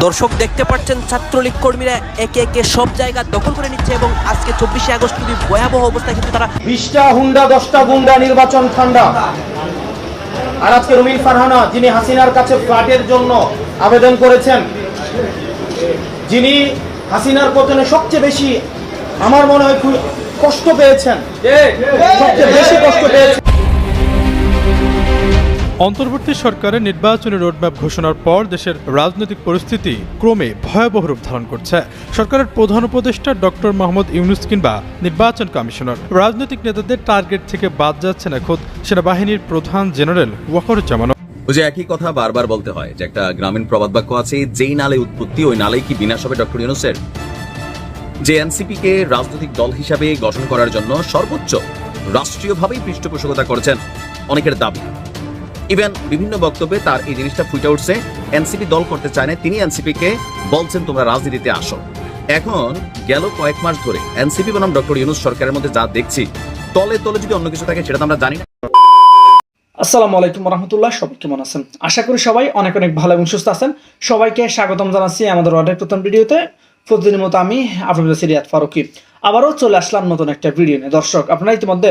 দর্শক দেখতে পাচ্ছেন, ছাত্রলীগ কর্মীরা একে একে সব জায়গা দখল করে নিচ্ছে এবং আজকে চব্বিশে আগস্ট খুবই ভয়াবহ অবস্থায় কিন্তু তারা বিশটা হুন্ডা, দশটা গুন্ডা নির্বাচন ঠান্ডা। আর আজকে রুমিন ফারহানা, যিনি হাসিনার কাছে ফ্ল্যাটের জন্য আবেদন করেছেন, যিনি হাসিনার পতনে সবচেয়ে বেশি, আমার মনে হয় কষ্ট পেয়েছেন, সবচেয়ে বেশি কষ্ট পেয়েছেন। অন্তর্বর্তী সরকারের নির্বাচনী রোডম্যাপ ঘোষণার পর দেশের রাজনৈতিক পরিস্থিতি ক্রমে ভয়াবহ রূপ ধারণ করছে। সরকারের প্রধান উপদেষ্টা ডক্টর মোহাম্মদ ইউনুস কিংবা নির্বাচন কমিশনার। রাজনৈতিক নেতাদের টার্গেট থেকে বাদ যাচ্ছে না খোদ সেনাবাহিনীর প্রধান জেনারেল ওয়াকরুজ্জামান। ওই যে একই কথা বারবার বলতে হয় যে একটা গ্রামীণ প্রবাদ বাক্য আছে, যেই নালে উৎপত্তি, ওই নালেই কি বিনাশ হবে ডক্টর ইউনুসের? যে এনসিপি কে রাজনৈতিক দল হিসাবে গঠন করার জন্য সর্বোচ্চ রাষ্ট্রীয়ভাবেই পৃষ্ঠপোষকতা করেছেন অনেকের দাবি। ইভেন বিভিন্ন বক্তব্যে তার এই জিনিসটা ফুটে উঠছে। এনসিপি দল করতে চায় না, তিনি এনসিপি কে বলছেন, তোমরা রাজনীতিতে আসো। এখন গেল কয়েক মাস ধরে এনসিপি বনাম ডক্টর ইউনুস সরকারের মধ্যে যা দেখছি, তলে তলে যদি অন্য কিছু থাকে, সেটা তো আমরা জানি না। আসসালামু আলাইকুম রহমতুল্লাহ সবাই কেমন আছেন? আশা করি সবাই অনেক অনেক ভালো এবং সুস্থ আছেন। সবাইকে স্বাগতম জানাচ্ছি আমাদের অনেক প্রথম ভিডিওতে। প্রতিদিনের মতো আমি আপনাদের সিরিয়াত ফারুকি। আবারও চলে আসলাম নতুন একটা ভিডিও নিয়ে। দর্শক, আপনারা ইতিমধ্যে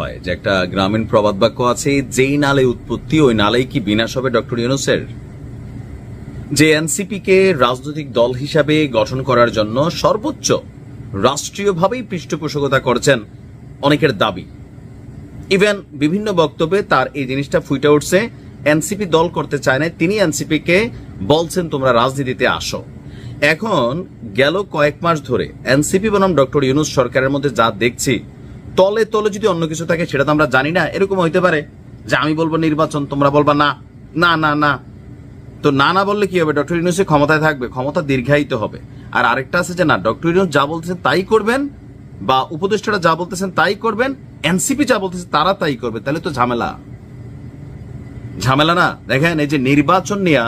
যে একটা গ্রামীণ প্রবাদ বাক্য আছে, যেই নালে উৎপত্তি, ওই নালেই কি বিনাশ হবে ডক্টর ইউনুসের? যে এনসিপি কে রাজনৈতিক দল হিসাবে গঠন করার জন্য সর্বোচ্চ রাষ্ট্রীয়ভাবেই পৃষ্ঠপোষকতা করছেন অনেকের দাবি। ইভেন বিভিন্ন বক্তব্যে তার এই জিনিসটা ফুটে উঠছে, এনসিপি দল করতে চায় না তিনি এনসিপি কে বলছেন তোমরা রাজনীতিতে আসো। এখন গেল কয়েক মাস ধরে, এনসিপি বনাম ডক্টর ইউনুস সরকারের মধ্যে যা দেখছি তলে তলে যদি অন্য কিছু থাকে, সেটা তো আমরা জানি না। এরকম হইতে পারে যে আমি বলব নির্বাচন, তোমরা বলবা না। না না না। তো না না বললে কি হবে? ডক্টর ইউনুসের ক্ষমতায় থাকবে, ক্ষমতা দীর্ঘায়িত হবে। আর আরেকটা আছে যে, না, ডক্টর ইউনুস যা বলতেছেন তাই করবেন বা উপদেষ্টারা যা বলতেছেন তাই করবেন, এনসিপি যা বলতেছে তারা তাই করবে। তাহলে তো ঝামেলা। ঝামেলা না। দেখেন, এই যে নির্বাচন নিয়ে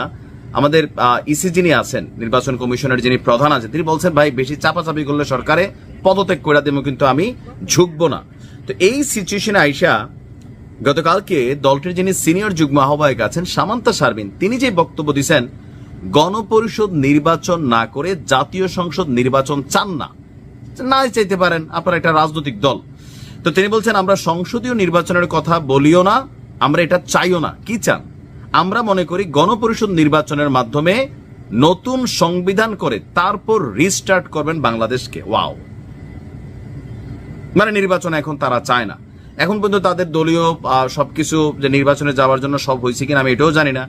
আমাদের ইসি যিনি আছেন, নির্বাচন কমিশনের যিনি প্রধান আছেন, তিনি বলছেন, ভাই, বেশি চাপাচাপি করলে সরকারে পদত্যাগ করে দেবো, কিন্তু আমি ঝুঁকবো না। তো এই সিচুয়েশনে আইসা গতকালকে দলটির যিনি সিনিয়র যুগ্ম আহ্বায়ক আছেন সামান্তা শারমিন, তিনি যে বক্তব্য দিয়েছেন গণপরিষদ নির্বাচন না করে জাতীয় সংসদ নির্বাচন চান না। না চাইতে পারেন, আপনার একটা রাজনৈতিক দল। তো তিনি বলছেন, আমরা সংসদীয় নির্বাচনের কথা বলিও না, আমরা এটা চাইও না। কি চান? আমরা মনে করি গণপরিষদ নির্বাচনের মাধ্যমে নতুন সংবিধান করে তারপর রিস্টার্ট করবেন বাংলাদেশকে। ওয়াও মানে নির্বাচন এখন তারা চায় না। এখন পর্যন্ত তাদের দলীয় আহ, সবকিছু যে নির্বাচনে যাওয়ার জন্য সব হয়েছে কিনা আমি এটাও জানি না।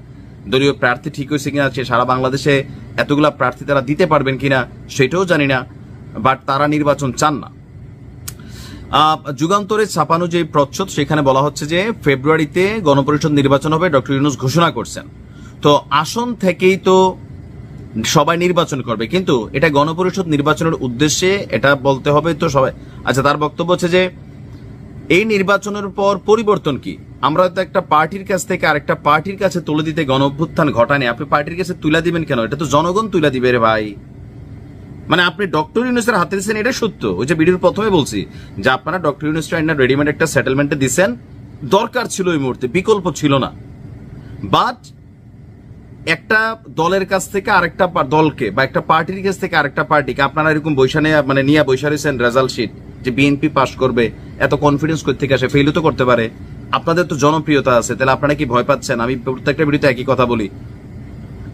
দলীয় প্রার্থী ঠিক হয়েছে কিনা সে সারা বাংলাদেশে এতগুলা প্রার্থী তারা দিতে পারবেন কিনা সেটাও জানি না বাট তারা নির্বাচন চান না। যুগান্তরে ছাপানো যে প্রচ্ছদ সেখানে বলা হচ্ছে যে ফেব্রুয়ারিতে গণপরিষদ নির্বাচন হবে ডক্টর ইউনুস ঘোষণা করছেন। তো আসন থেকেই তো সবাই নির্বাচন করবে, কিন্তু এটা গণপরিষদ নির্বাচনের উদ্দেশ্যে এটা বলতে হবে তো সবাই। আচ্ছা তার বক্তব্য হচ্ছে যে, এই নির্বাচনের পর পরিবর্তন কি? আমরা তো একটা পার্টির কাছ থেকে আরেকটা পার্টির কাছে তুলে দিতে গণ অভ্যুত্থান ঘটানি। আপনি পার্টির কাছে তুলে দিবেন কেন? এটা তো জনগণ তুলে দিবে রে ভাই। মানে আপনি ডক্টর ইউনুসের হাতে দিচ্ছেন এটা সত্য। ওই যে ভিডিওর প্রথমে বলছি, যে আপনারা ডক্টর ইউনুসটা রেডিমেড একটা সেটেলমেন্টে দিচ্ছেন দরকার ছিল এই মুহূর্তে, বিকল্প ছিল না। বাট একটা দলের কাছ থেকে আরেকটা দলকে বা একটা পার্টির কাছ থেকে আরেকটা পার্টিকে আপনারা এরকম বৈশানে মানে নিয়ে বৈশা রয়েছেন রেজাল্ট শিট যে বিএনপি পাস করবে, এত কনফিডেন্স থেকে আসে? ফেলও তো করতে পারে। আপনাদের তো জনপ্রিয়তা আছে, তাহলে আপনারা কি ভয় পাচ্ছেন? আমি প্রত্যেকটা ভিডিওতে একই কথা বলি।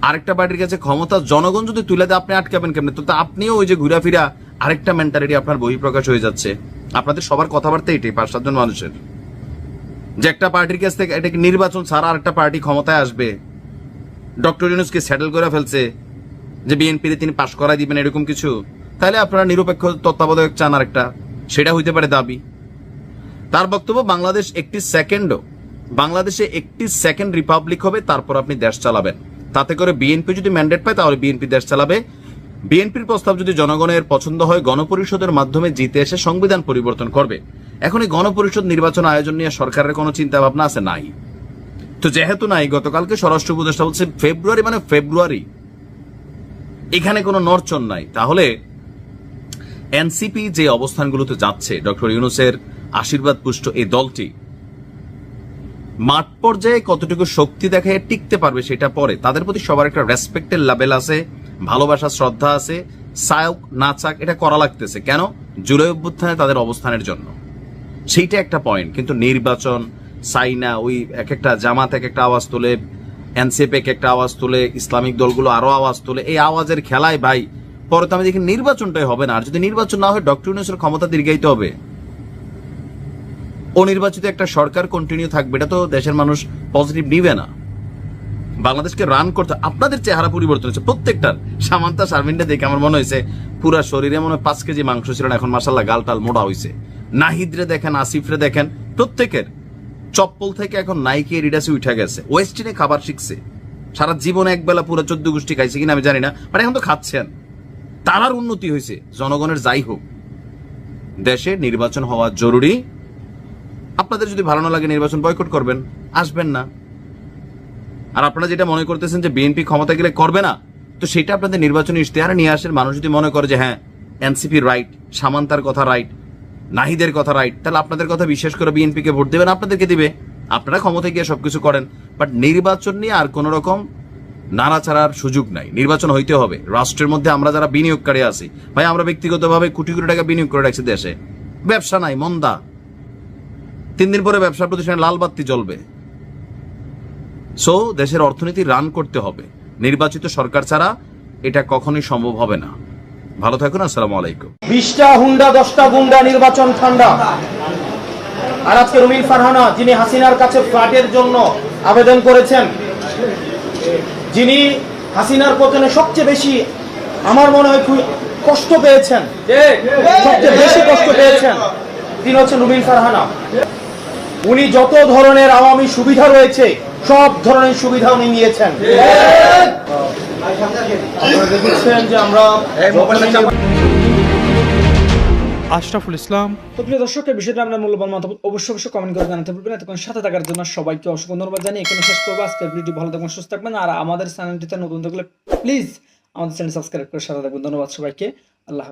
আরেকটা পার্টির কাছে ক্ষমতা, জনগণ যদি তুলে দেয়, আপনি আটকাবেন কেমনে? তো আপনিও ওই যে ঘুরাফিরা, আরেকটা মেন্টালিটি আপনার বহিঃপ্রকাশ হয়ে যাচ্ছে। আপনাদের সবার কথাবার্তা এটাই, পাঁচ, সাতজন মানুষের। যে একটা পার্টির কাছ থেকে, এটা নির্বাচন ছাড়া আরেকটা পার্টি ক্ষমতায় আসবে? ডক্টর ইউনুসকে সেটেল করে ফেলছে যে বিএনপিতে তিনি পাশ করাই দিবেন এরকম কিছু, তাহলে আপনারা নিরপেক্ষ তত্ত্বাবধায়ক চান আরেকটা, সেটা হইতে পারে দাবি। তার বক্তব্য, বাংলাদেশ একটি সেকেন্ডও বাংলাদেশে একটি সেকেন্ড রিপাবলিক হবে, তারপর আপনি দেশ চালাবেন। তাতে করে বিএনপি যদি ম্যান্ডেট পায়, তাহলে বিএনপি দেশ চালাবে। বিএনপির প্রস্তাব যদি জনগণের পছন্দ হয়, গণপরিষদের মাধ্যমে জিতে এসে সংবিধান পরিবর্তন করবে। এখন এই গণপরিষদ নির্বাচন আয়োজন নিয়ে সরকারের কোনো চিন্তা ভাবনা আছে? নাই। তো যেহেতু নাই, গতকালকে স্বরাষ্ট্র উপদেষ্টা বলছে ফেব্রুয়ারি মানে ফেব্রুয়ারি। এখানে কোনো নরচন নাই। তাহলে এনসিপি যে অবস্থানগুলোতে যাচ্ছে, ডক্টর ইউনুসের আশীর্বাদ পুষ্ট এই দলটি, মাঠ পর্যায়ে কতটুকু শক্তি দেখায়, টিকতে পারবে সেটা পরে। তাদের প্রতি সবার একটা রেসপেক্টের লেভেল আছে, ভালোবাসা, শ্রদ্ধা আছে, সায়ক, নাচাক, এটা করা লাগতেছে। কেন? জুলাই অভ্যুত্থানে তাদের অবস্থানের জন্য। সেইটা একটা পয়েন্ট কিন্তু নির্বাচন সাইনা, ওই এক একটা জামাত এক একটা আওয়াজ তোলে এনসিপি এক একটা আওয়াজ তোলে, ইসলামিক দলগুলো আরও আওয়াজ তোলে। এই আওয়াজের খেলায় ভাই, পরে তো আমি দেখি নির্বাচনটাই হবে না। আর যদি নির্বাচন না হয়, ডক্টর ইউনুসের ক্ষমতা দীর্ঘায়িত হবে। অনির্বাচিত একটা সরকার কন্টিনিউ থাকবে, এটা তো দেশের মানুষ পজিটিভ নিবে না। বাংলাদেশকে রান করতে, আপনাদের চেহারা পরিবর্তন হচ্ছে প্রত্যেকটার, সামান্তা, শারমিনটা দেখে আমার মনে হয়েছে, পুরা শরীরে মনে হয় পাঁচ কেজি মাংস ছিল এখন মাসাল্লাহ গালটাল মোড়া হয়েছে নাহিদরে দেখেন, আসিফরে দেখেন, প্রত্যেকের। চপ্পল থেকে এখন নাইকি রিডাসে উঠে গেছে। ওয়েস্টিনে খাবার শিখছে। সারা জীবন একবেলা পুরো চোদ্দ গোষ্ঠী খাইছে কিনা আমি জানি না বাট এখন তো খাচ্ছেন তারার উন্নতি হয়েছে, জনগণের যাই হোক। দেশে নির্বাচন হওয়া জরুরি। আপনাদের যদি ভালো না লাগে নির্বাচন বয়কট করবেন, আসবেন না। আর আপনারা যেটা মনে করতেছেন যে বিএনপি ক্ষমতা গেলে করবে না, তো সেটা আপনাদের নির্বাচনী ইশতেহারে নিয়ে আসেন। মানুষ যদি মনে করে যে হ্যাঁ এনসিপি রাইট সামান্তার কথা রাইট নাহিদের কথা রাইট তাহলে আপনাদের কথা বিশ্বাস করে বিএনপি কে ভোট দেবেন, আপনাদেরকে দিবে। আপনারা ক্ষমতায় গিয়ে সবকিছু করেন। বাট নির্বাচন নিয়ে আর কোন রকম নাড়াচাড়ার সুযোগ নাই। নির্বাচন হইতে হবে। রাষ্ট্রের মধ্যে আমরা যারা বিনিয়োগকারী আছি, ভাই, আমরা ব্যক্তিগতভাবে কোটি কোটি টাকা বিনিয়োগ করে রাখছি দেশে। ব্যবসা নাই, মন্দা। তিন দিন পরে ব্যবসা প্রতিষ্ঠানে লাল বাতি জ্বলবে। সো দেশের অর্থনীতি রান করতে হবে। নির্বাচিত সরকার ছাড়া এটা কখনোই সম্ভব হবে না। ভালো থাকুন, আসসালামু আলাইকুম। বিশটা হুন্ডা, দশটা গুন্ডা, নির্বাচন ঠান্ডা। আর আজকে রুমিন ফারহানা, যিনি হাসিনার কাছে ফ্ল্যাটের জন্য আবেদন করেছেন, যিনি হাসিনার পতনে সবচেয়ে বেশি, আমার মনে হয় খুব কষ্ট পেয়েছেন, সবচেয়ে বেশি কষ্ট পেয়েছেন, তিনি হচ্ছেন রুমিন ফারহানা। উনি যত ধরনের আওয়ামী সুবিধা রয়েছে, সব ধরনের সুবিধা উনি নিয়েছেন। আশরাফুল ইসলাম। তো প্রিয় দর্শক এই বিষয়টা আমরা মূল্যবান মতামত অবশ্যই অবশ্যই কমেন্ট করে জানাতে ভুলবেন এতক্ষণ সাথে থাকার জন্য সবাইকে অসংখ্য ধন্যবাদ জানিয়ে এখানে শেষ করব। আজকের ভিডিওটি ভালো থাকবেন সুস্থ থাকবেন। আর আমাদের চ্যানেলটিতে নতুন থাকলে প্লিজ আমাদের চ্যানেল সাবস্ক্রাইব করে সাথে থাকবেন। ধন্যবাদ সবাইকে। আল্লাহ।